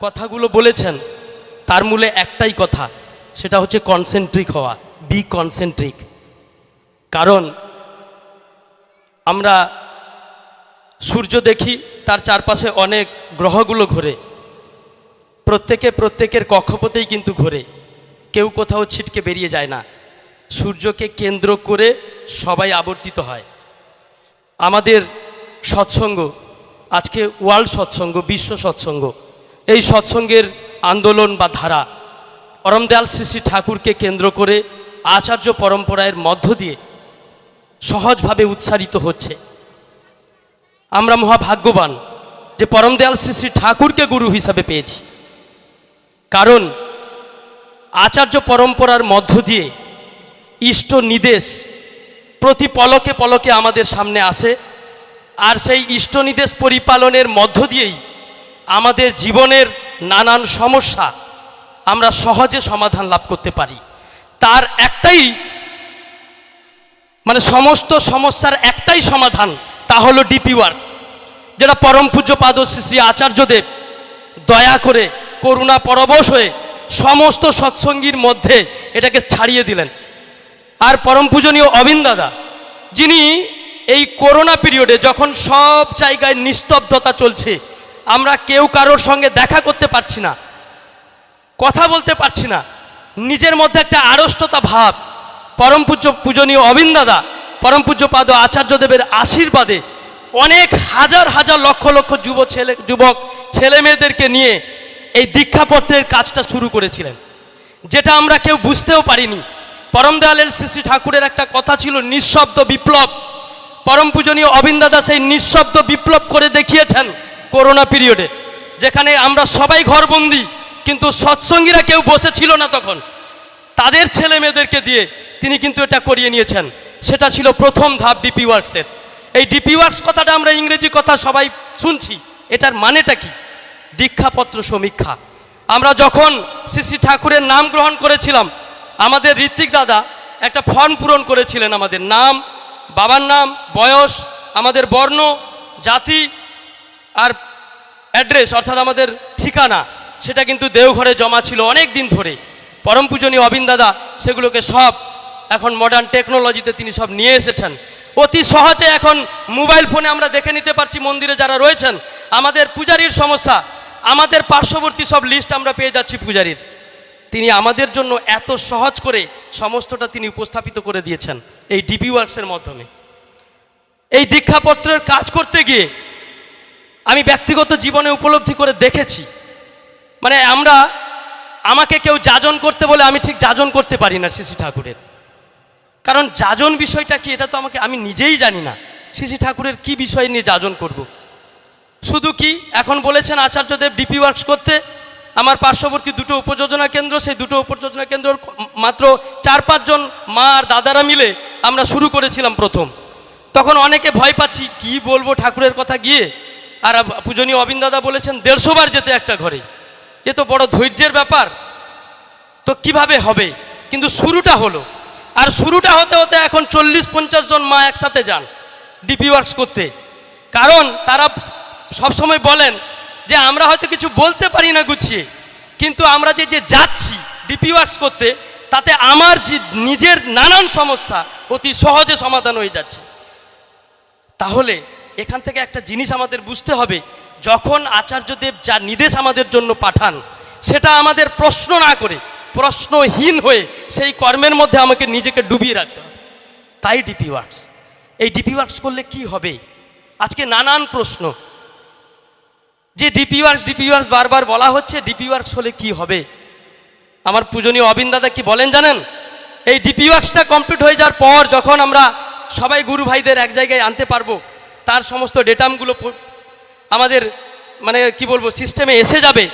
কথাগুলো বলেছেন, তার মূলে একটাই কথা, সেটা হচ্ছে কনসেন্ট্রিক হওয়া বি কনসেন্ট্রিক কারণ আমরা সূর্য দেখি, তার চারপাশে অনেক গ্রহগুলো ঘোরে। প্রত্যেকে প্রত্যেকের কক্ষপথেই কিন্তু ঘোরে। কেউ কোথাও ছিটকে বেরিয়ে যায় না। সূর্যকে কেন্দ্র করে সবাই আবর্তিত হয়। আমাদের সৎসঙ্গ, আজকে ওয়ার্ল্ড সৎসঙ্গ, বিশ্ব সৎসঙ্গ। এই সৎসঙ্গের আন্দোলন বা ধারা পরমদয়াল শ্রী শ্রী ঠাকুরকে কেন্দ্র করে আচার্য পরম্পরায়ের মধ্য দিয়ে সহজভাবে উৎসারিত হচ্ছে। আমরা মহাভাগ্যবান যে পরমদয়াল শ্রী শ্রী ঠাকুরকে গুরু হিসাবে পেয়েছি। কারণ আচার্য পরম্পরার মধ্য দিয়ে ইষ্ট নির্দেশ প্রতি পলকে পলকে আমাদের সামনে আসে। আর সেই ইষ্টনিদেশ পরিপালনের মধ্য দিয়েই আমাদের জীবনের নানান সমস্যা আমরা সহজে সমাধান লাভ করতে পারি। তার একটাই মানে সমস্ত সমস্যার একটাই সমাধান তা হলো ডিপি ওয়ার্কস যেটা পরম পূজ্য পাদ শ্রী শ্রী আচার্যদেব দয়া করে করুণা পরবশ হয়ে সমস্ত সৎসঙ্গীর মধ্যে এটাকে ছাড়িয়ে দিলেন। আর পরম পূজনীয় অবিন দাদা, যিনি এই করোনা পিরিয়ডে যখন সব জায়গায় নিস্তব্ধতা চলছে, আমরা কেউ কারোর সঙ্গে দেখা করতে পারছি না, কথা বলতে পারছি না। নিজের মধ্যে একটা আড়ষ্টতা ভাব। পরম পূজ্য, পূজনীয় অবিন দাদা, পরম পূজ্য পাদ আচার্যদেবের আশীর্বাদে অনেক হাজার হাজার লক্ষ লক্ষ যুব ছেলে, যুবক, ছেলে মেয়েদেরকে নিয়ে এই দীক্ষাপত্রের কাজটা শুরু করেছিলেন, যেটা আমরা কেউ বুঝতেও পারিনি। পরম শ্রী শ্রী ঠাকুরের একটা কথা ছিল, নিঃশব্দ বিপ্লব। পরম পূজনীয় অবিন দাদা সেই নিঃশব্দ বিপ্লব করে দেখিয়েছেন করোনা পিরিয়ডে, যেখানে আমরা সবাই ঘরবন্দি, কিন্তু সৎসঙ্গীরা কেউ বসেছিল না তখন। তাদের ছেলে মেয়েদেরকে দিয়ে তিনি কিন্তু এটা করিয়ে নিয়েছেন। সেটা ছিল প্রথম ধাপ ডিপি ওয়ার্কসের এই ডিপি ওয়ার্কস কথাটা আমরা ইংরেজি কথা সবাই শুনছি, এটার মানেটা কি? দীক্ষাপত্র সমীক্ষা। আমরা যখন শ্রী ঠাকুরের নাম গ্রহণ করেছিলাম, আমাদের ঋত্বিক দাদা একটা ফর্ম পূরণ করেছিলেন আমাদের নাম বাবার নাম, বয়স, আমাদের বর্ণ, জাতি আর অ্যাড্রেস, অর্থাৎ আমাদের ঠিকানা, সেটা কিন্তু দেওঘরে জমা ছিল অনেক দিন ধরে। পরম পূজনীয় অবিন দাদা সেগুলোকে সব এখন মডার্ন টেকনোলজিতে তিনি সব নিয়ে এসেছেন। অতি সহজে এখন মোবাইল ফোনে আমরা দেখে নিতে পারছি মন্দিরে যারা রয়েছেন। আমাদের পূজারীর সমস্যা, আমাদের পার্শ্ববর্তী সব লিস্ট আমরা পেয়ে যাচ্ছি পূজারীর। আমাদের জন্য এত সহজ করে সমস্তটা তিনি উপস্থাপিত করে দিয়েছেন এই ডিপি ওয়ার্কসের মাধ্যমে। এই দীক্ষাপত্রের কাজ করতে গিয়ে আমি ব্যক্তিগত জীবনে উপলব্ধি করে দেখেছি। মানে আমরা, আমাকে কেউ যাজন করতে বলে আমি ঠিক যাজন করতে পারি না শ্রী ঠাকুরের। কারণ যাজন বিষয়টা কি এটা তো আমাকে, আমি নিজেই জানি না। শ্রী ঠাকুরের কি বিষয় নিয়ে যাজন করব। শুধু কি এখন বলেছেন আচার্যদেব ডিপি ওয়ার্কস করতে আমার পার্শ্ববর্তী দুটো উপযোজনা কেন্দ্র, সেই দুটো উপযোজনা কেন্দ্র মাত্র চার, পাঁচজন মা আর দাদারা মিলে আমরা শুরু করেছিলাম প্রথম। তখন অনেকে ভয় পাচ্ছি, কি বলব ঠাকুরের কথা গিয়ে? আর পূজনীয় অবিন দাদা বলেছেন, দেড়শো বার যেতে একটা ঘরে। এ তো বড় ধৈর্যের ব্যাপার। তো কীভাবে হবে? কিন্তু শুরুটা হলো। আর শুরুটা হতে হতে এখন চল্লিশ, পঞ্চাশ জন মা একসাথে যান, ডিপি ওয়ার্কস করতে। কারণ তারা সবসময় বলেন যে আমরা হয়তো কিছু বলতে পারি না গুছিয়ে, কিন্তু আমরা যে যে যাচ্ছি ডিপি ওয়ার্কস করতে, তাতে আমার যে নিজের নানান সমস্যা অতি সহজে সমাধান হয়ে যাচ্ছে। তাহলে এখান থেকে একটা জিনিস আমাদের বুঝতে হবে, যখন আচার্যদেব যা নির্দেশ আমাদের জন্য পাঠান, সেটা আমাদের প্রশ্ন না করে, প্রশ্নহীন হয়ে সেই কর্মের মধ্যে আমাকে নিজেকে ডুবিয়ে রাখতে হবে। তাই ডিপি ওয়ার্কস এই ডিপি ওয়ার্কস করলে কি হবে? আজকে নানান প্রশ্ন যে ডিপি ওয়ার্কস ডিপি ওয়ার্কস বারবার বলা হচ্ছে ডিপি ওয়ার্কস হলে কি হবে? আমার পূজনীয় অবিন দাদা কি বলেন জানেন? এই ডিপি ওয়ার্কসটা কমপ্লিট হয়ে যাওয়ার পর যখন আমরা সবাই গুরু ভাইদের এক জায়গায় আনতে পারব, তার সমস্ত ডেটামগুলো আমাদের মানে কি বলব সিস্টেমে এসে যাবে,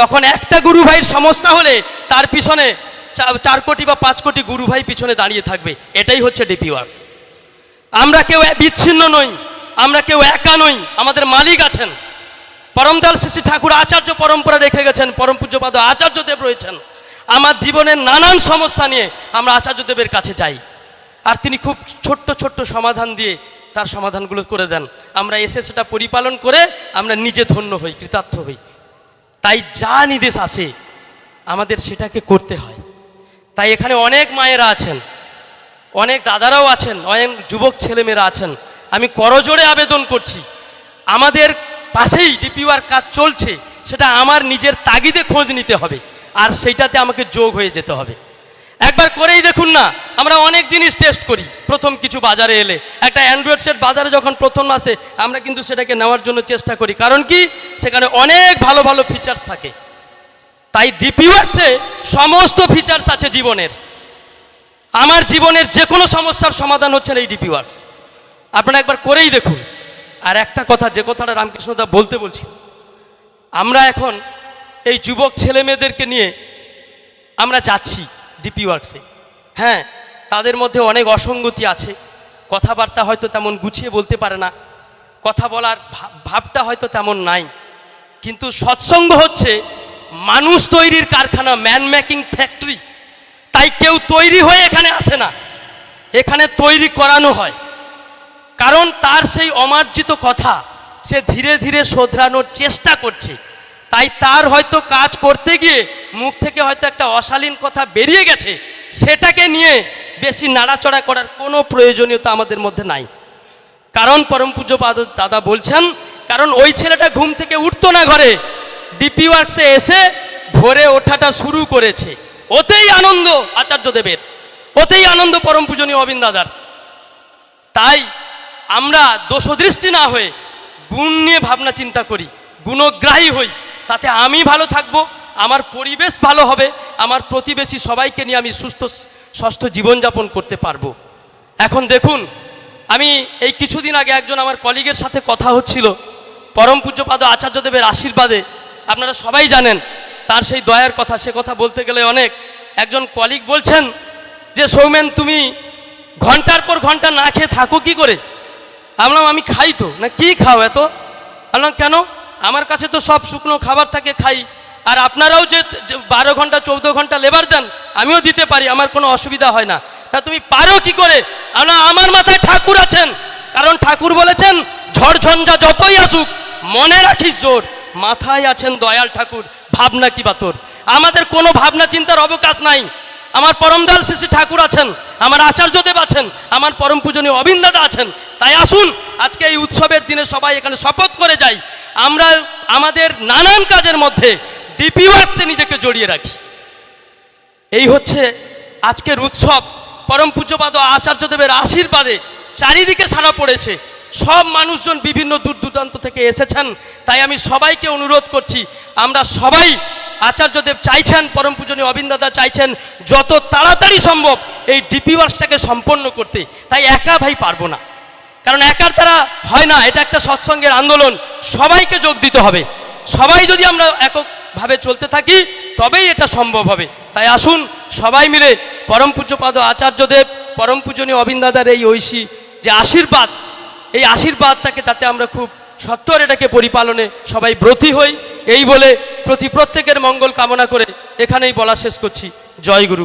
তখন একটা গুরু ভাইয়ের সমস্যা হলে তার পিছনে চার কোটি বা পাঁচ কোটি গুরু ভাই পিছনে দাঁড়িয়ে থাকবে। এটাই হচ্ছে ডিপি ওয়ার্কস আমরা কেউ বিচ্ছিন্ন নই, আমরা কেউ একা নই, আমাদের মালিক আছেন। পরমদয়াল শ্রী শ্রী ঠাকুর আচার্য পরম্পরা রেখে গেছেন, পরম পূজ্যপাদ আচার্যদেব রয়েছেন। আমার জীবনের নানান সমস্যা নিয়ে আমরা আচার্যদেবের কাছে যাই। আর তিনি খুব ছোট্ট ছোট্ট সমাধান দিয়ে তার সমাধানগুলো করে দেন। আমরা এসে সেটা পরিপালন করে আমরা নিজে ধন্য হই, কৃতার্থ হই। তাই যা নির্দেশ আসে, আমাদের সেটাকে করতে হয়। তাই এখানে অনেক মায়েরা আছেন, অনেক দাদারাও আছেন, অনেক যুবক ছেলেমেয়েরা আছেন। আমি করজোড়ে আবেদন করছি, আমাদের পাশেই ডিপিওয়ার কাজ চলছে, সেটা আমার নিজের তাগিদে খোঁজ নিতে হবে, আর সেইটাতে আমাকে যোগ হয়ে যেতে হবে। একবার করেই দেখুন না, আমরা অনেক জিনিস টেস্ট করি, প্রথম কিছু বাজারে এলে। একটা অ্যান্ড্রয়েড সেট বাজারে যখন প্রথম আসে, আমরা কিন্তু সেটাকে নেওয়ার জন্য চেষ্টা করি, কারণ কি? সেখানে অনেক ভালো ভালো ফিচার্স থাকে। তাই ডিপিওয়ার্সে সমস্ত ফিচার্স আছে জীবনের। আমার জীবনের যে কোনো সমস্যার সমাধান হচ্ছে এই ডিপি ওয়ার্কস আপনারা একবার করেই দেখুন। আর একটা কথা, যে কথাটা রামকৃষ্ণদা বলতে বলছি আমরা এখন এই যুবক ছেলে মেয়েদেরকে নিয়ে আমরা যাচ্ছি ডিপি ওয়ার্কসে হ্যাঁ তাদের মধ্যে অনেক অসঙ্গতি আছে, কথাবার্তা হয়তো তেমন গুছিয়ে বলতে পারে না, কথা বলার ভাবটা হয়তো তেমন নাই, কিন্তু সৎসঙ্গ হচ্ছে মানুষ তৈরির কারখানা ম্যান মেকিং ফ্যাক্টরি তাই কেউ তৈরি হয়ে এখানে আসে না, এখানে তৈরি করানো হয়। কারণ তার সেই অমার্জিত কথা সে ধীরে ধীরে শোধরানোর চেষ্টা করছে। তাই তার হয়তো কাজ করতে গিয়ে মুখ থেকে হয়তো একটা অশালীন কথা বেরিয়ে গেছে, সেটাকে নিয়ে বেশি নাড়াচড়া করার কোনো প্রয়োজনীয়তা আমাদের মধ্যে নাই। কারণ পরম পাদ- দাদা বলছেন, কারণ ওই ছেলেটা ঘুম থেকে উঠতো না ঘরে ডিপি ওয়ার্কসে এসে ভোরে ওঠাটা শুরু করেছে। ওতেই আনন্দ আচার্য দেবের, ওতেই আনন্দ পরম পূজনীয় অবিন দাদার তাই আমরা দোষদৃষ্টি না হয়ে গুণ নিয়ে ভাবনা চিন্তা করি, গুণগ্রাহী হই, তাতে আমি ভালো থাকব, আমার পরিবেশ ভালো হবে, আমার প্রতিবেশী সবাইকে নিয়ে আমি সুস্থ সুস্থ জীবনযাপন করতে পারব। এখন দেখুন, আমি এই কিছুদিন আগে একজন আমার কলিগের সাথে কথা হচ্ছিল, পরম পূজ্যপাদ আচার্যদেবের আশীর্বাদে। আপনারা সবাই জানেন, তার সেই দয়ার কথা, সে কথা বলতে গেলে অনেক। একজন কলিগ বলছেন যে, সৌমেন, তুমি ঘণ্টার পর ঘণ্টা না খেয়ে থাকো কি করে? আমরা আমি খাই তো। না, কি খাও এত? বললাম কেন? আমার কাছে তো সব শুকনো খাবার থাকে, খাই। আর আপনারাও যে বারো ঘণ্টা, চৌদ্দ ঘণ্টা লেবার দেন, আমিও দিতে পারি, আমার কোনো অসুবিধা হয় না। না, তুমি পারো কি করে? আমরা আমার মাথায় ঠাকুর আছেন। কারণ ঠাকুর বলেছেন, ঝড়ঝঞ্ঝা যতই আসুক, মনে রাখিস জোর। মাথায় আছেন দয়াল ঠাকুর, ভাবনা কি বা তোর? আমাদের কোনো ভাবনা চিন্তার অবকাশ নাই। আমার পরমদাল শিশি ঠাকুর আছেন, আমার আচার্যদেব আছেন, আমার পরম পূজনীয় অবিন্দাদা আছেন তাই আসুন, আজকে এই উৎসবের দিনে সবাই এখানে শপথ করে যাই। আমরা আমাদের নানান কাজের মধ্যে ডিপি ওয়ার্কসে নিজেকে জড়িয়ে রাখি। এই হচ্ছে আজকের উৎসব। পরম পূজ্যপাদ আচার্যদেবের আশীর্বাদে চারিদিকে সারা পড়েছে। সব মানুষজন বিভিন্ন দূর দূরান্ত থেকে এসেছেন, তাই আমি সবাইকে অনুরোধ করছি, আমরা সবাই আচার্যদেব চাইছেন, পরম পূজনীয় অবিন্দাদা চাইছেন, যত তাড়াতাড়ি সম্ভব এই ডিপি ওয়ার্কসটাকে সম্পন্ন করতে। তাই একা ভাই পারব না। কারণ একার দ্বারা হয় না, এটা একটা সৎসঙ্গের আন্দোলন। সবাইকে যোগ দিতে হবে। সবাই যদি আমরা এককভাবে চলতে থাকি, তবেই এটা সম্ভব হবে। তাই আসুন, সবাই মিলে পরম পূজ্যপাদ আচার্যদেব পরম পূজনীয় অবিন্দাদার এই ঐশী যে আশীর্বাদ, এই আশীর্বাদটাকে যাতে আমরা খুব সত্তর এটাকে পরিপালনে সবাই ব্রতী হই। এই বলে প্রতি প্রত্যেকের মঙ্গল কামনা করে এখানেই বলা শেষ করছি। জয় গুরু।